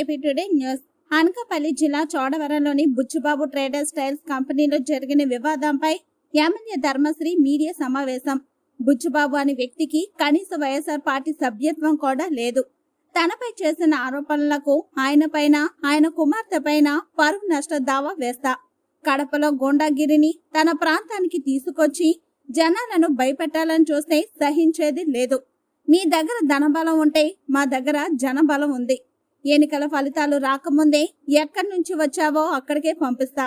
AP today news. Anakapalli జిల్లా చోడవరంలోని Buchi Babu traders tiles కంపెనీలో జరిగిన వివాదంపై ఎమ్మెల్యే ధర్మశ్రీ మీడియా సమావేశం. బుచ్చుబాబు అనే వ్యక్తికి కనీస వైఎస్ఆర్ పార్టీ సభ్యత్వం కూడా లేదు. తనపై చేసిన ఆరోపణలకు ఆయన పైన ఆయన కుమార్తె పైన పరువు నష్ట దావా వేస్తా. కడపలో గోండాగిరిని తన ప్రాంతానికి తీసుకొచ్చి జనాలను భయపెట్టాలని చూస్తే సహించేది లేదు. మీ దగ్గర ధనబలం ఉంటే మా దగ్గర జనబలం ఉంది. ఎన్నికల ఫలితాలు రాకముందే ఎక్కడి నుంచి వచ్చావో అక్కడికే పంపిస్తా.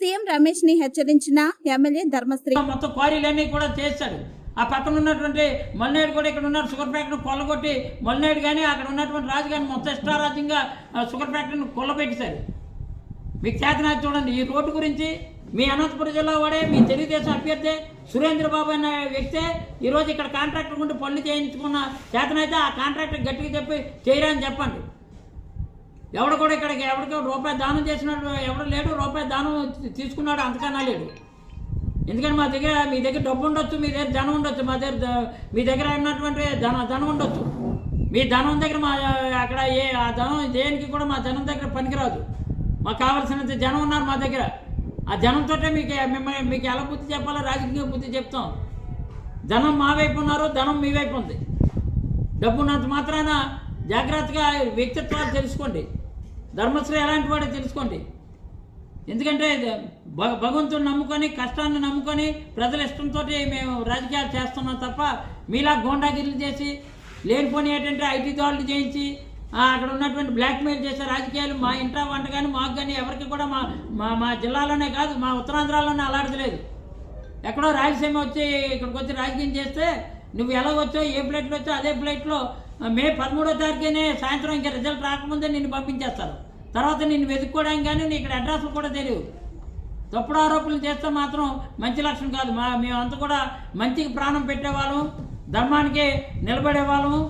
సీఎం రమేష్ని హెచ్చరించిన ఎమ్మెల్యే ధర్మశ్రీ. మొత్తం క్వారీలన్నీ కూడా చేశాడు ఆ పక్కన ఉన్నటువంటి మల్నాయుడు కూడా ఇక్కడ ఉన్న షుగర్ ఫ్యాక్టరీని కొల్లగొట్టి మల్నాయుడు కానీ అక్కడ ఉన్నటువంటి రాజు కానీ మొత్తం ఇష్టారాజ్యంగా షుగర్ ఫ్యాక్టరీని కొల్లబెట్టేశారు. మీకు చేతనాది చూడండి ఈ రోడ్డు గురించి మీ అనంతపురం జిల్లా వాడే మీ తెలుగుదేశం అభ్యర్థి సురేంద్రబాబు అనే వ్యక్తే ఈరోజు ఇక్కడ కాంట్రాక్టర్ ఉండి పనులు చేయించుకున్న చేతనైతే ఆ కాంట్రాక్టర్ గట్టిగా చెప్పి చేయరా అని చెప్పండి. ఎవడు కూడా ఇక్కడికి ఎవరికో రూపాయి దానం చేసినాడు ఎవడు లేడు రూపాయి దానం తీసుకున్నాడు అంతకన్నా లేడు. ఎందుకంటే మా దగ్గర మీ దగ్గర డబ్బు ఉండొచ్చు మీ దగ్గర ధనం ఉండొచ్చు మా దగ్గర మీ దగ్గర ఉన్నటువంటి ధన ధనం ఉండొచ్చు. మీ ధనం దగ్గర మా అక్కడ ఏ ఆ ధనం దేనికి కూడా మా ధనం దగ్గర పనికిరాదు. మాకు కావాల్సినంత జనం ఉన్నారు మా దగ్గర. ఆ జనంతో మీకు మిమ్మల్ని మీకు ఎలా బుద్ధి చెప్పాలో రాజకీయ బుద్ధి చెప్తాం. ధనం మా వైపు ఉన్నారు ధనం మీ వైపు ఉంది. డబ్బు ఉన్నంత మాత్రాన జాగ్రత్తగా వ్యక్తిత్వాలు తెలుసుకోండి. ధర్మశ్రీ ఎలాంటి వాడో తెలుసుకోండి. ఎందుకంటే భ- భగవంతుని నమ్ముకొని కష్టాన్ని నమ్ముకొని ప్రజల ఇష్టంతో మేము రాజకీయాలు చేస్తున్నాం తప్ప మీలా గోండాగిరిలు చేసి లేనిపోని ఏంటంటే ఐటీ దాడులు చేయించి అక్కడ ఉన్నటువంటి బ్లాక్మెయిల్ చేసే రాజకీయాలు మా ఇంట్లో వంట కానీ మాకు కానీ ఎవరికి కూడా మా మా మా జిల్లాలోనే కాదు మా ఉత్తరాంధ్రలోనే అలాడలేదు ఎక్కడో రాయలసీమ వచ్చి ఇక్కడికి వచ్చి రాజకీయం చేస్తే నువ్వు ఎలా వచ్చావు ఏ ఫ్లైట్లో వచ్చావు అదే ఫ్లైట్లో మే పదమూడో తారీఖునే సాయంత్రం ఇంకా రిజల్ట్ రాకముందే నిన్ను పంపించేస్తారు. తర్వాత నేను వెతుక్కోవడానికి కానీ నీ ఇక్కడ అడ్రస్లు కూడా తెలియవు తప్పుడు ఆరోపణలు చేస్తే మాత్రం మంచి లక్షణం కాదు. మా మేమంతా కూడా మంచికి ప్రాణం పెట్టేవాళ్ళం ధర్మానికి నిలబడేవాళ్ళము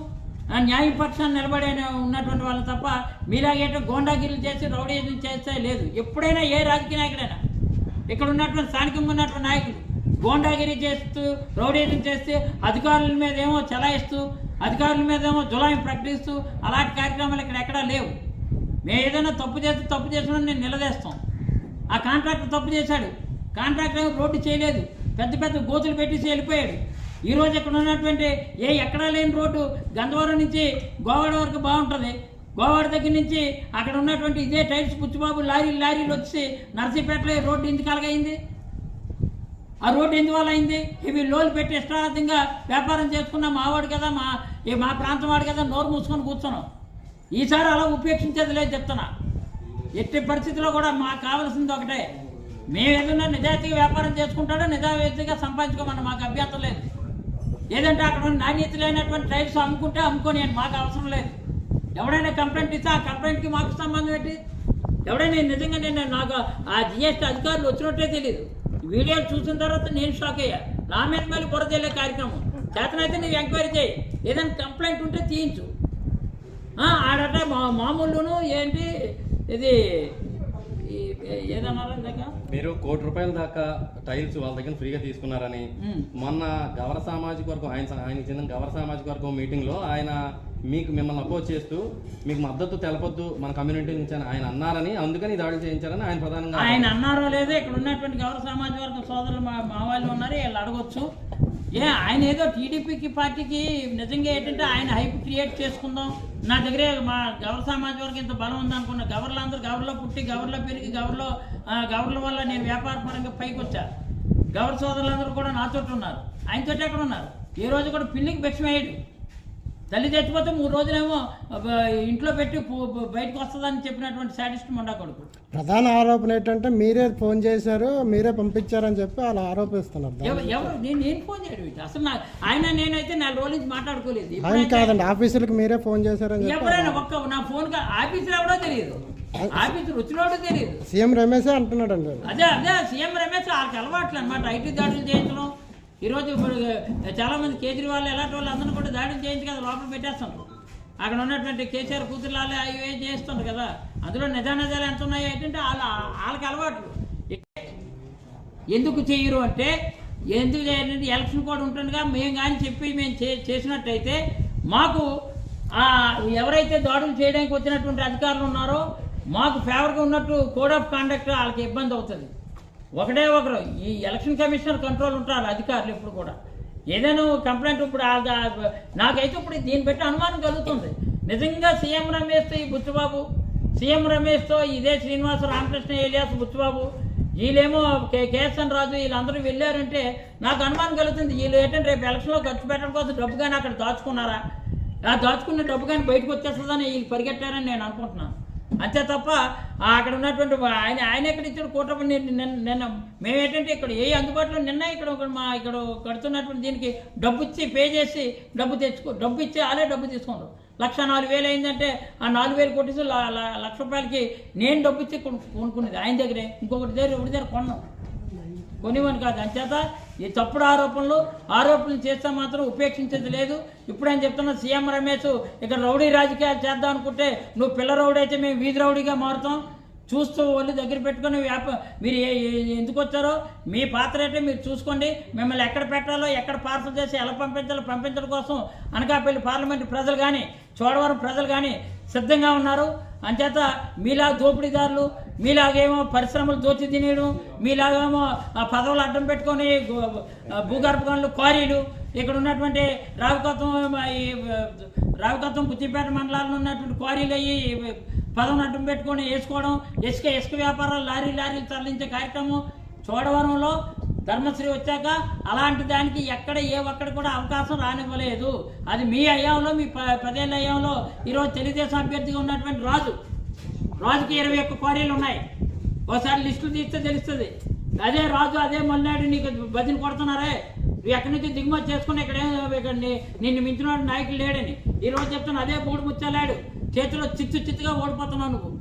ఆ న్యాయపక్షాన్ని నిలబడే ఉన్నటువంటి వాళ్ళు తప్ప మీలాగేటో గోండాగిరీలు చేసి రౌడీజం చేస్తే లేదు. ఎప్పుడైనా ఏ రాజకీయ నాయకుడైనా ఇక్కడ ఉన్నటువంటి స్థానికంగా ఉన్నటువంటి నాయకులు గోండాగిరి చేస్తూ రౌడీజం చేస్తూ అధికారుల మీద ఏమో చలాయిస్తూ అధికారుల మీద ఏమో జులాయి ప్రకటిస్తూ అలాంటి కార్యక్రమాలు ఇక్కడ ఎక్కడా లేవు. మేము ఏదైనా తప్పు చేస్తే తప్పు చేసినా నేను నిలదీస్తాం ఆ కాంట్రాక్టర్ తప్పు చేశాడు. కాంట్రాక్టర్ రోడ్డు చేయలేదు. పెద్ద పెద్ద గోతులు పెట్టేసి వెళ్ళిపోయాడు. ఈరోజు ఇక్కడ ఉన్నటువంటి ఏ ఎక్కడా లేని రోడ్డు గంధవరం నుంచి గోవాడ వరకు బాగుంటుంది. గోవాడ దగ్గర నుంచి అక్కడ ఉన్నటువంటి ఇదే టైల్స్ పుచ్చిబాబు లారీలు లారీలు వచ్చి నర్సీపేటలో రోడ్డు ఎందుకు అలాగైంది ఆ రోడ్డు ఎందువల్ల అయింది? ఇవి లోలు పెట్టి ఇష్టార్థంగా వ్యాపారం చేసుకున్న మావాడు కదా మా ఈ మా ప్రాంతం వాడు కదా నోరు మూసుకొని కూర్చున్నాం. ఈసారి అలా ఉపేక్షించేది లేదు చెప్తున్నా. ఎట్టి పరిస్థితిలో కూడా మాకు కావాల్సింది ఒకటే. మేము ఏదైనా నిజాయితీగా వ్యాపారం చేసుకుంటాడో నిజాయితీగా సంపాదించుకోమని మాకు అభ్యంతరం లేదు. ఏదంటే అక్కడ నాణ్యత లేనటువంటి టైల్స్ అమ్ముకుంటే అమ్ముకొని మాకు అవసరం లేదు. ఎవడైనా కంప్లైంట్ ఇస్తే ఆ కంప్లైంట్కి మాకు సంబంధం ఏంటి? ఎవడైనా నిజంగా నేను నాకు ఆ జిఎస్టీ అధికారులు వచ్చినట్టే తెలియదు వీడియోలు చూసిన తర్వాత నేను షాక్ అయ్యా. నా మీద మళ్ళీ బురదల్లే కార్యక్రమం. చేతనైతే నువ్వు ఎంక్వైరీ చేయి. ఏదైనా కంప్లైంట్ ఉంటే తీయించు. ఆడట మా మామూలును ఏంటి? ఇది మీరు కోటి రూపాయల దాకా టైల్స్ వాళ్ళ దగ్గర ఫ్రీగా తీసుకున్నారని. మొన్న గవర సామాజిక వర్గం ఆయన ఆయనకి చెందిన గవర సామాజిక వర్గం మీటింగ్లో ఆయన మీకు మిమ్మల్ని అపోజ్ చేస్తూ మీకు మద్దతు తెలపొద్దు మన కమ్యూనిటీ నుంచి అని ఆయన అన్నారని అందుకని ఈ దాడులు చేయించారని ఆయన ప్రధానంగా ఆయన అన్నారో. లేదో ఇక్కడ ఉన్నటువంటి గౌరవ సమాజ వర్గం సోదరులు మా మా వాళ్ళు ఉన్నారు వీళ్ళు అడగొచ్చు. ఏ ఆయన ఏదో టీడీపీకి పార్టీకి నిజంగా ఏంటంటే ఆయన హైప్ క్రియేట్ చేసుకుందాం. నా దగ్గరే మా గవర్ సమాజ వర్గం ఇంత బలం ఉందనుకున్న గవర్లు అందరూ గవర్లో పుట్టి గవర్లో పెరిగి గవర్లో గవర్ల వల్ల నేను వ్యాపార పరంగా పైకి వచ్చా. గవర్ సోదరులందరూ కూడా నాతోటి ఉన్నారు. ఆయనతోటి ఎక్కడ ఉన్నారు? ఈ రోజు కూడా పిల్లికి భిక్షం తల్లి చచ్చిపోతే మూడు రోజులేమో ఇంట్లో పెట్టి బయటకు వస్తుందని చెప్పినటువంటి సాటిస్ట్ మొండా కొడుకు. ప్రధాన ఆరోపణ ఏంటంటే మీరే ఫోన్ చేశారు మీరే పంపించారని చెప్పి అలా ఆరోపిస్తున్నారు. ఎవరు? నేను నేను ఫోన్ చేయడం? అసలు నా ఆయన నేనైతే నాలుగు రోజుల నుంచి మాట్లాడుకోలేదు. ఆయన కాదండి ఆఫీసులకు మీరే ఫోన్ చేశారని ఎవరైనా ఒక్క నా ఫోన్ ఆఫీసులో ఎవడో తెలియదు. ఆఫీసు వచ్చినోడో తెలియదు. సీఎం రమేశే అంటున్నాడండి. అదే అదే సీఎం రమేష్ వాళ్ళకి అలవాట్లు అనమాట ఐటీ దాడులు చేయించడం ఈరోజు ఇప్పుడు చాలా మంది కేజ్రీవాల్ ఎలాంటి వాళ్ళు అందరూ కూడా దాడి చేయించి కదా లోపల పెట్టేస్తున్నారు. అక్కడ ఉన్నటువంటి కేసీఆర్ కూతురులాలే అవి ఏం చేస్తున్నారు కదా. అందులో నిజానిజాలు ఎంత ఉన్నాయి ఏంటంటే వాళ్ళ వాళ్ళకి అలవాట్లు ఎందుకు చేయరు అంటే ఎందుకు చేయాలంటే ఎలక్షన్ కూడా ఉంటుండగా మేము కానీ చెప్పి మేము చే చేసినట్టయితే మాకు ఎవరైతే దాడులు చేయడానికి వచ్చినటువంటి అధికారులు ఉన్నారో మాకు ఫేవర్గా ఉన్నట్టు కోడ్ ఆఫ్ కాండక్ట్ వాళ్ళకి ఇబ్బంది అవుతుంది. ఒకటే ఒకరు. ఈ ఎలక్షన్ కమిషనర్ కంట్రోల్ ఉంటారు అధికారులు ఇప్పుడు కూడా. ఏదైనా కంప్లైంట్ ఇప్పుడు నాకైతే ఇప్పుడు దీన్ని బట్టి అనుమానం కలుగుతుంది. నిజంగా సీఎం రమేష్తో ఈ బుచ్చబాబు సీఎం రమేష్తో ఇదే శ్రీనివాస రామకృష్ణ ఏలియాస్ బుచ్చబాబు వీళ్ళేమో కే కేఎస్ఎన్ రాజు వీళ్ళందరూ వెళ్ళారంటే నాకు అనుమానం కలుగుతుంది. వీళ్ళు ఏంటంటే రేపు ఎలక్షన్లో ఖర్చు పెట్టడం కోసం డబ్బు కానీ అక్కడ దాచుకున్నారా? ఆ దాచుకున్న డబ్బు కానీ బయటకు వచ్చేస్తుందని వీళ్ళు పరిగెట్టారని నేను అనుకుంటున్నాను. అంతే తప్ప అక్కడ ఉన్నటువంటి ఆయన ఆయన ఎక్కడ ఇచ్చాడు కూటమి నిన్న నిన్న- ఏంటంటే ఇక్కడ ఏ అందుబాటులో నిన్న ఇక్కడ ఒక మా ఇక్కడ కడుతున్నటువంటి దీనికి డబ్బు ఇచ్చి పే చేసి డబ్బు తెచ్చుకో డబ్బు ఇచ్చి వాళ్ళే డబ్బు తీసుకుంటారు. లక్ష నాలుగు వేలు అయిందంటే ఆ నాలుగు వేలు కొట్టేసి లక్ష రూపాయలకి నేను డబ్బు ఇచ్చి కొనుక్కునేది ఆయన దగ్గరే. ఇంకొకటి దగ్గర ఒకటి దగ్గర కొన్నాం. కొనివని కాదు. అంచేత ఈ తప్పుడు ఆరోపణలు ఆరోపణలు చేస్తే మాత్రం ఉపేక్షించేది లేదు. ఇప్పుడు ఆయన చెప్తున్న సీఎం రమేష్ ఇక్కడ రౌడీ రాజకీయాలు చేద్దాం అనుకుంటే నువ్వు పిల్ల రౌడీ అయితే మేము వీధి రౌడీగా మారుతాం. చూస్తూ వాళ్ళు దగ్గర పెట్టుకొని వ్యాప మీరు ఎందుకు వచ్చారో మీ పాత్ర ఏంటో మీరు చూసుకోండి. మిమ్మల్ని ఎక్కడ పెట్టాలో ఎక్కడ పార్సల్ చేసి ఎలా పంపించాలో పంపించడం కోసం అనకాపల్లి పార్లమెంటు ప్రజలు కానీ చోడవరం ప్రజలు కానీ సిద్ధంగా ఉన్నారు. అంచేత మీలా దోపిడీదారులు మీలాగేమో పరిశ్రమలు దోచి తినేయడం మీలాగేమో పదవులు అడ్డం పెట్టుకొని భూగర్భ గనులు క్వారీలు ఇక్కడ ఉన్నటువంటి రావికత్వం ఈ రావికొత్తం బుద్ధిపేట మండలాల్లో ఉన్నటువంటి క్వారీలు అయ్యి పదవులు అడ్డం పెట్టుకొని వేసుకోవడం ఇసుక ఇసుక వ్యాపారాలు లారీ లారీలు తరలించే కార్యక్రమం చోడవరంలో ధర్మశ్రీ వచ్చాక అలాంటి దానికి ఎక్కడ ఏ ఒక్కడ కూడా అవకాశం రానివ్వలేదు. అది మీ అయ్యాంలో మీ ప పదేళ్ళ అయ్యాంలో ఈరోజు తెలుగుదేశం అభ్యర్థిగా ఉన్నటువంటి రాజు. రాజుకి ఇరవై ఒక్క క్వారీలు ఉన్నాయి. ఒకసారి లిస్టులు తీస్తే తెలుస్తుంది. అదే రాజు అదే మొన్నాడు నీకు బదిని కొడుతున్నారే? నువ్వు ఎక్కడి నుంచి దిగుమతి చేసుకుని ఇక్కడ ఇక్కడ నిన్ను మించిన నాయకులు లేడని. ఈ రోజు చెప్తున్నా అదే బూడు ముచ్చాలాడు చేతిలో చిత్తు చిత్తుగా ఓడిపోతున్నావు నువ్వు.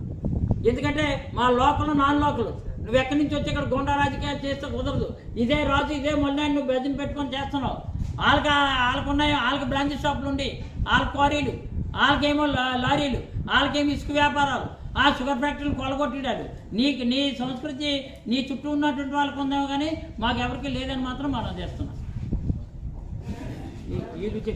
ఎందుకంటే మా లోకలు నాన్ లోకలు. నువ్వు ఎక్కడి నుంచి వచ్చి ఇక్కడ గుండా రాజకీయాలు చేస్తే కుదరదు. ఇదే రాజు ఇదే మొన్నాడు నువ్వు బెదిని పెట్టుకొని చేస్తున్నావు. వాళ్ళకి వాళ్ళకున్నాయి వాళ్ళకి బ్రాంచ్ షాపులు ఉండి వాళ్ళ క్వారీలు. వాళ్ళకేమో లారీలు వాళ్ళకేమో ఇసుక వ్యాపారాలు ఆ షుగర్ ఫ్యాక్టరీలు కొలగొట్టాడు నీకు నీ సంస్కృతి నీ చుట్టూ ఉన్నటువంటి వాళ్ళకు ఉందేమో కానీ మాకు ఎవరికి లేదని మాత్రం మనం చేస్తున్నాం. ఈ రుచి